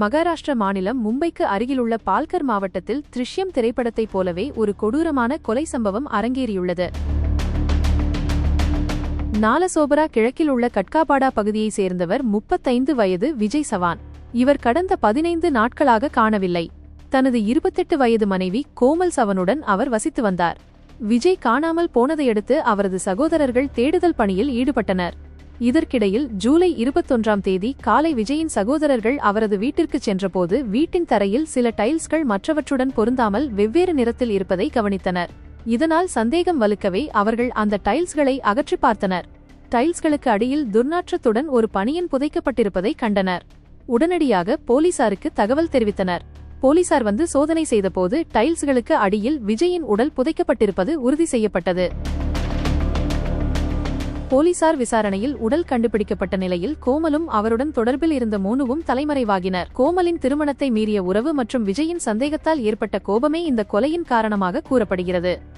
மகாராஷ்டிர மாநிலம் மும்பைக்கு அருகிலுள்ள பால்கர் மாவட்டத்தில் த்ரிஷ்யம் திரைப்படத்தைப் போலவே ஒரு கொடூரமான கொலை சம்பவம் அரங்கேறியுள்ளது. நாலசோபரா கிழக்கில் உள்ள கட்காபாடா பகுதியைச் சேர்ந்தவர் முப்பத்தைந்து வயது விஜய் சவான். இவர் கடந்த பதினைந்து நாட்களாக காணவில்லை. தனது இருபத்தெட்டு வயது மனைவி கோமல் சவனுடன் அவர் வசித்து வந்தார். விஜய் காணாமல் போனதையடுத்து அவரது சகோதரர்கள் தேடுதல் பணியில் ஈடுபட்டனர். இதற்கிடையில் ஜூலை இருபத்தொன்றாம் தேதி காலை விஜயின் சகோதரர்கள் அவரது வீட்டிற்கு சென்றபோது வீட்டின் தரையில் சில டைல்ஸ்கள் மற்றவற்றுடன் பொருந்தாமல் வெவ்வேறு நிறத்தில் இருப்பதை கவனித்தனர். இதனால் சந்தேகம் வலுக்கவே அவர்கள் அந்த டைல்ஸ்களை அகற்றி பார்த்தனர். டைல்ஸ்களுக்கு அடியில் துர்நாற்றத்துடன் ஒரு பணியன் புதைக்கப்பட்டிருப்பதை கண்டனர். உடனடியாக போலீசாருக்கு தகவல் தெரிவித்தனர். போலீசார் வந்து சோதனை செய்தபோது டைல்ஸ்களுக்கு அடியில் விஜயின் உடல் புதைக்கப்பட்டிருப்பது உறுதி செய்யப்பட்டது. போலீசார் விசாரணையில் உடல் கண்டுபிடிக்கப்பட்ட நிலையில் கோமலும் அவருடன் தொடர்பில் இருந்த மூனுவும் தலைமறைவாகினர். கோமலின் திருமணத்தை மீறிய உறவு மற்றும் விஜயின் சந்தேகத்தால் ஏற்பட்ட கோபமே இந்த கொலையின் காரணமாக கூறப்படுகிறது.